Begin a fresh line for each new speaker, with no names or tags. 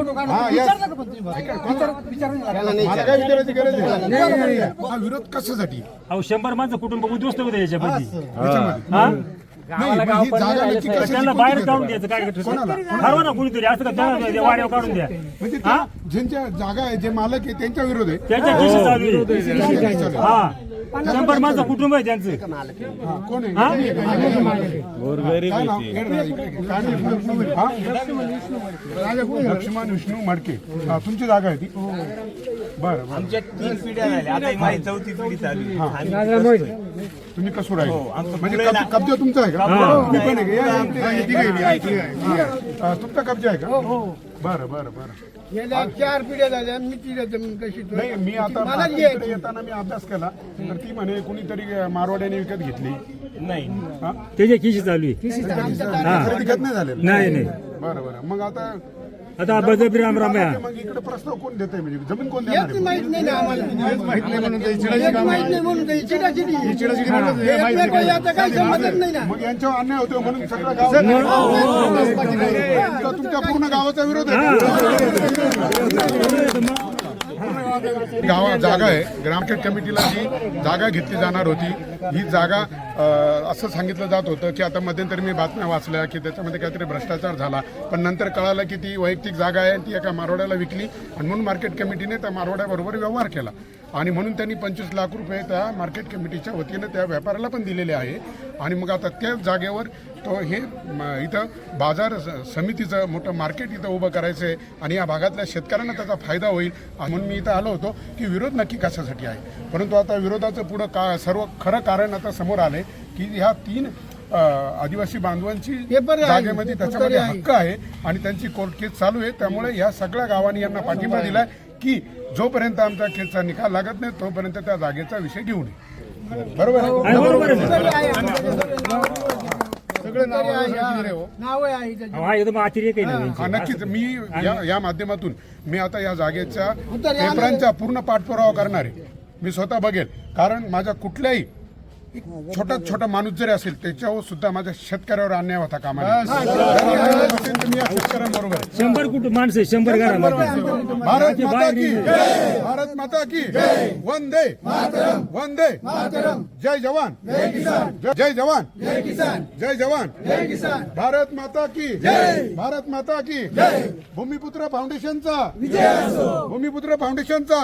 Photo काढून
हा, yes.
विचारलं का पण तुम्ही बरं? विचार- विचारून लागला.
मला काय विचारायची गरज नाही हा विरोध कशासाठी?
अहो शंभर माणसं कुटुंब उद्ध्वस्त होते याच्यामध्ये
याच्यामध्ये?
हा.
नाही, पण ही जागा नक्की कशाची
त्यांना बाहेर? काढून द्यायचं काय
कोणाला?
ठरवा ना कुणीतरी असं का त्यांना त्या वाड्यावर काढून द्या.
म्हणजे त्या ज्यांच्या जागा आहे जे मालक आहे त्यांच्या विरोध आहे.
त्यांच्या केसेस चालू आहे. हा. शंभर माणसं कुटुंब आहे त्यांचं
हा,
हा?
हे? हा? लक्ष्मण विष्णू मडके हा, तुमची जागा आहे ती बरं बरं
आमच्या तीन पिढ्या झाल्या आता ही माझी चौथी पिढी चालू आहे. आम्ही
तुम्ही कसं राहिले?
आमचं
म्हणजे कब- कब्जा तुमचा आहे का? मी पण आहे. का? या, या. हा. तुमचा कब्जा आहे का? बरं बरं बरं.
गेल्या चार पिढ्या झाल्या मी तिला जमीन कशी तो-
नाही मी आता
मला
आता
घ्यायची.
इकडे येताना मी अभ्यास केला तर ती म्हणे कुणीतरी मारवाड्याने विकत घेतली.
नाही.
हा?
त्याच्या केसेस चालू आहे.
खरेदी नाही झालेलं.
नाही नाही.
बरं बरं. मग आता
आता बळजबरी राम राम आहे.
मग इकडे प्रस्ताव कोण देते म्हणजे? जमीन कोण देणार
हेच
आहे?
माहीत नाही ना आम्हाला.
माहीत नाही म्हणून ते काम
माहीत. नाही म्हणून काही चिडाचिडी.
चिडाचिडी म्हणून हे माहीत नाही.
एकमेकाला आता काही संबंधच नाही ना.
मग यांच्यावर अन्याय होतो म्हणून सगळं गाव तुमचा- तुमच्या पूर्ण गावाचा विरोध आहे. गावा जागा आहे. ग्रामखेड कमिटीला जी जागा घेतली जाणार होती ही जागा असं सांगितलं जात होतं की आता मध्यंतरी मी बातम्या वाचल्या की त्याच्यामध्ये काहीतरी भ्रष्टाचार झाला. पण नंतर कळालं की ती वैयक्तिक जागा आहे ती एका मारवाड्याला विकली आणि म्हणून मार्केट कमिटीने त्या मारवाड्याबरोबर व्यवहार केला. आणि म्हणून त्यांनी पंचवीस लाख रुपये त्या मार्केट कमिटीच्या वतीनं त्या व्यापाऱ्याला पण दिलेले आहे. आणि मग आता त्या जागेवर तो हे म, इथं बाजार स- समितीचं मोठं मार्केट इथं उभं करायचं आहे आणि या भागातल्या शेतकऱ्यांना त्याचा फायदा होईल. म्हणून मी इथं आलो होतो की विरोध नक्की कशासाठी आहे? परंतु आता विरोधाचं पुढं का सर्व खरं कारण आता समोर आले की ह्या तीन आदिवासी बांधवांची जागेमध्ये त्याच्यामध्ये. हक्क आहे आणि त्यांची कोर्ट केस चालू आहे. त्यामुळे या सगळ्या गावांनी यांना पाठिंबा दिलाय की जोपर्यंत आमच्या केसचा निकाल लागत नाही तोपर्यंत त्या जागेचा विषय घेऊ नये. बरोबर सगळे नक्कीच. मी या या माध्यमातून मी आता या जागेच्या पेपरांचा पूर्ण पाठपुरावा करणार आहे. मी स्वतः बघेल. कारण माझ्या कुठल्याही छोटा छोटा माणूस जरी असेल त्याच्यावर सुद्धा माझ्या शेतकऱ्यावर अन्याय होता कामा नये. जरी अन्याय असेल तर मी या शेतकऱ्यांबरोबर आहे.
शंभर कुटुंब माणसं शंभर
भारत माता की जय. भारत माता की जय. वंदे. वंदे. जय जवान. जय जय जवान. जय जवान. भारत माता की भारत माता की भूमिपुत्र फाउंडेशनचा. भूमिपुत्र फाउंडेशनचा.